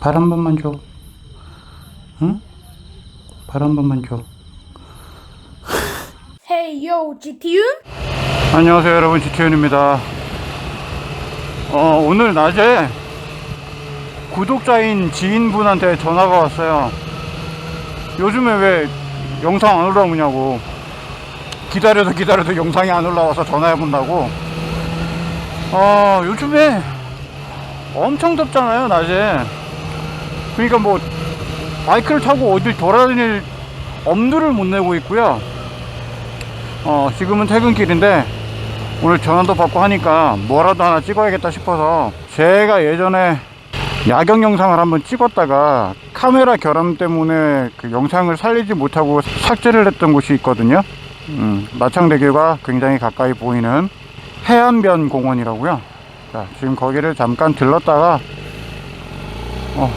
발 한 번만 줘. 응? 발 한 번만 줘. Hey yo, GTU? 안녕하세요 여러분 지태현입니다 어, 오늘 낮에 구독자인 지인분한테 전화가 왔어요 요즘에 왜 영상 안 올라오냐고 기다려도 기다려도 영상이 안 올라와서 전화해 본다고 어, 요즘에 엄청 덥잖아요 낮에 그러니까 뭐 바이크를 타고 어딜 돌아다닐 엄두를 못 내고 있고요 어, 지금은 퇴근길인데 오늘 전화도 받고 하니까 뭐라도 하나 찍어야겠다 싶어서 제가 예전에 야경 영상을 한번 찍었다가 카메라 결함 때문에 그 영상을 살리지 못하고 삭제를 했던 곳이 있거든요. 음, 마창대교가 굉장히 가까이 보이는 해안변 공원이라고요. 자, 지금 거기를 잠깐 들렀다가 어,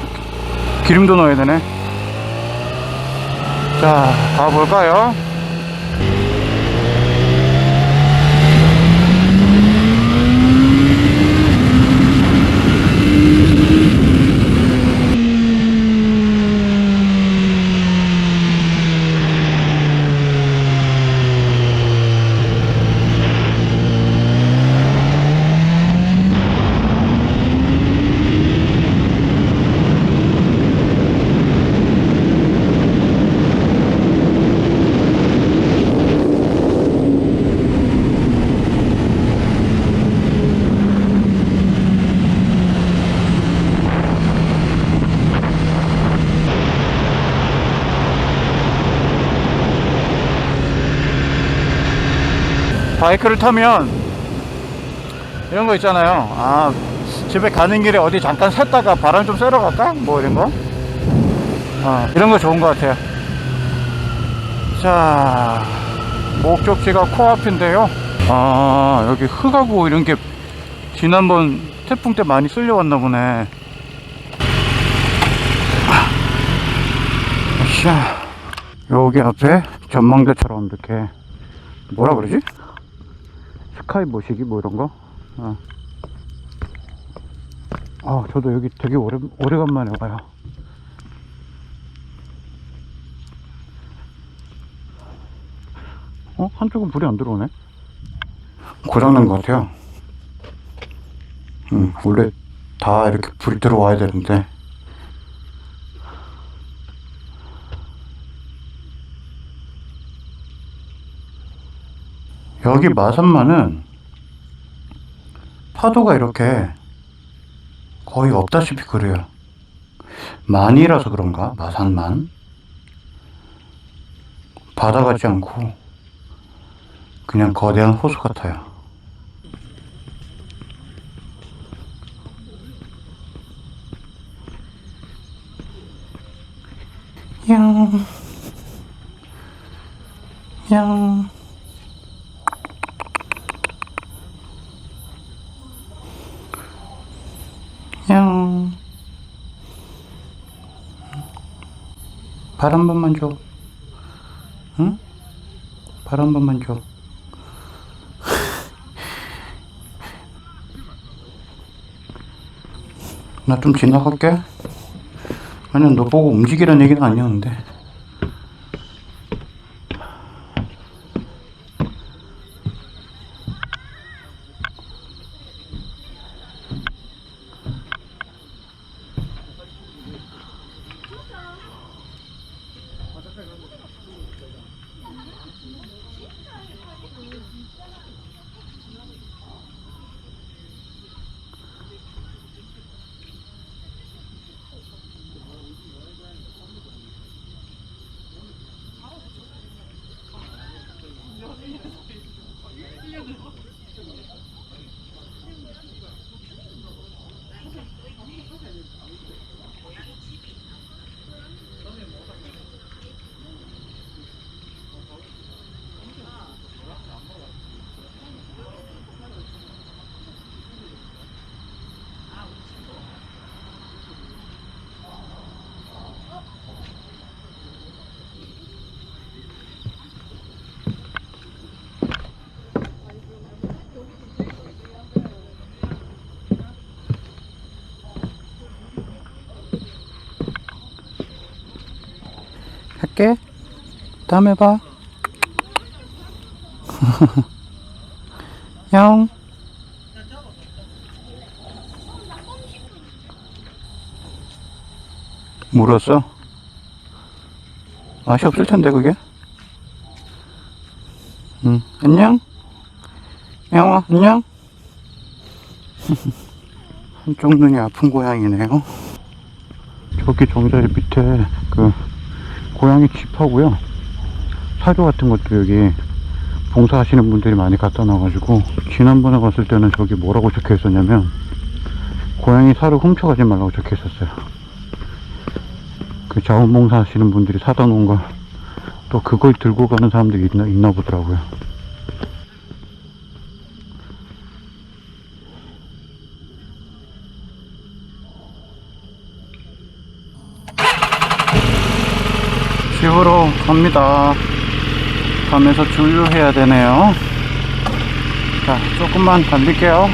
기름도 넣어야 되네. 자, 가볼까요? 바이크를 타면 이런 거 있잖아요. 아, 집에 가는 길에 어디 잠깐 샜다가 바람 좀 쐬러 갈까? 뭐 이런 거. 아, 이런 거 좋은 것 같아요. 자, 목적지가 코앞인데요. 아, 여기 흙하고 이런 게 지난번 태풍 때 많이 쓸려왔나 보네. 자, 여기 앞에 전망대처럼 이렇게 뭐라 그러지? 스카이 모시기 뭐 이런 거? 어. 아, 저도 여기 되게 오래, 오래간만에 와요. 어? 한쪽은 불이 안 들어오네? 고장난 것 같아요. 음, 원래 다 이렇게 불이 들어와야 되는데. 여기 마산만은 파도가 이렇게 거의 없다시피 그래요. 만이라서 그런가? 마산만. 바다 같지 않고 그냥 거대한 호수 같아요. 양, 양. 양. 발한 번만 줘. 응? 발 한 번만 줘. 나 좀 지나갈게. 아니, 너 보고 움직이라는 얘기는 아니었는데. 할게. 다음에 봐. 형. 물었어? 맛이 없을 텐데, 그게? 응, 안녕? 양아, 안녕? 한쪽 눈이 아픈 고양이네요. 저기 정자리 밑에 그 고양이 집하고요. 사료 같은 것도 여기 봉사하시는 분들이 많이 갖다 놔가지고 지난번에 갔을 때는 저기 뭐라고 적혀 있었냐면 고양이 사료 훔쳐가지 말라고 적혀 있었어요. 그 자원봉사 하시는 분들이 사다 놓은 걸또 그걸 들고 가는 사람들이 있나, 있나 보더라고요. 집으로 갑니다. 가면서 주유해야 되네요. 자, 조금만 달릴게요.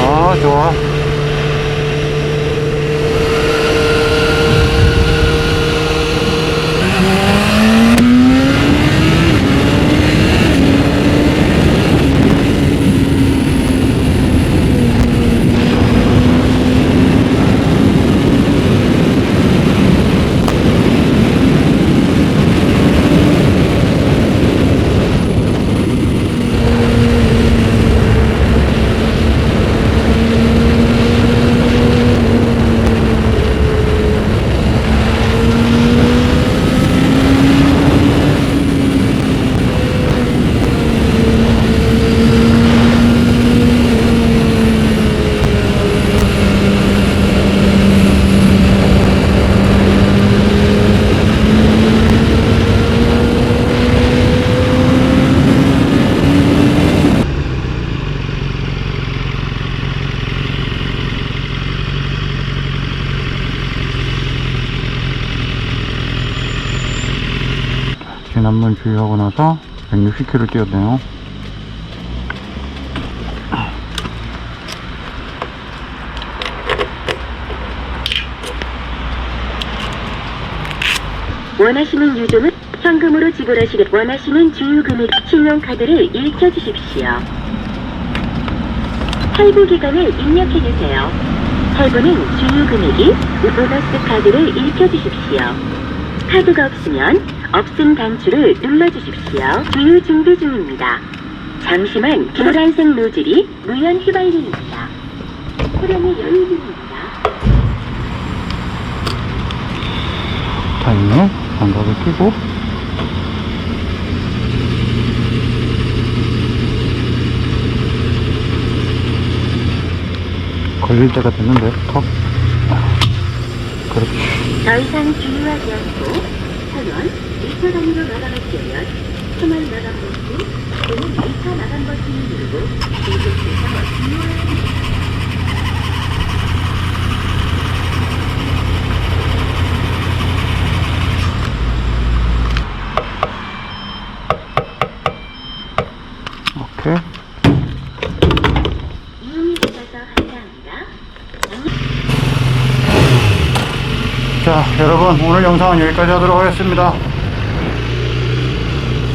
아, 좋아. 지난번 주유하고 나서 160km 뛰었네요. 원하시는 유종은 현금으로 지불하시길 원하시는 주유 금액 신용카드를 읽혀주십시오. 할부 기간을 입력해 주세요. 할부는 주유 금액이 보너스 카드를 읽혀주십시오. 카드가 없으면 없음 단추를 눌러주십시오. 주유 준비 중입니다. 잠시만 노란색 노즐이 무연 휘발유입니다. 소량의 여유 중입니다. 타이밍에 장갑을 끼고 걸릴 때가 됐는데 턱 그렇지 더 이상 주유하지 않고 천원 1차 단위로 마감하시려면 천원 마감 버튼 또는 2차 마감 버튼을 누르고 계속해서 주셔서 감사합니다. 자 여러분 오늘 영상은 여기까지 하도록 하겠습니다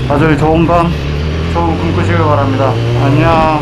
다들 좋은 밤 좋은 꿈 꾸시길 바랍니다. 안녕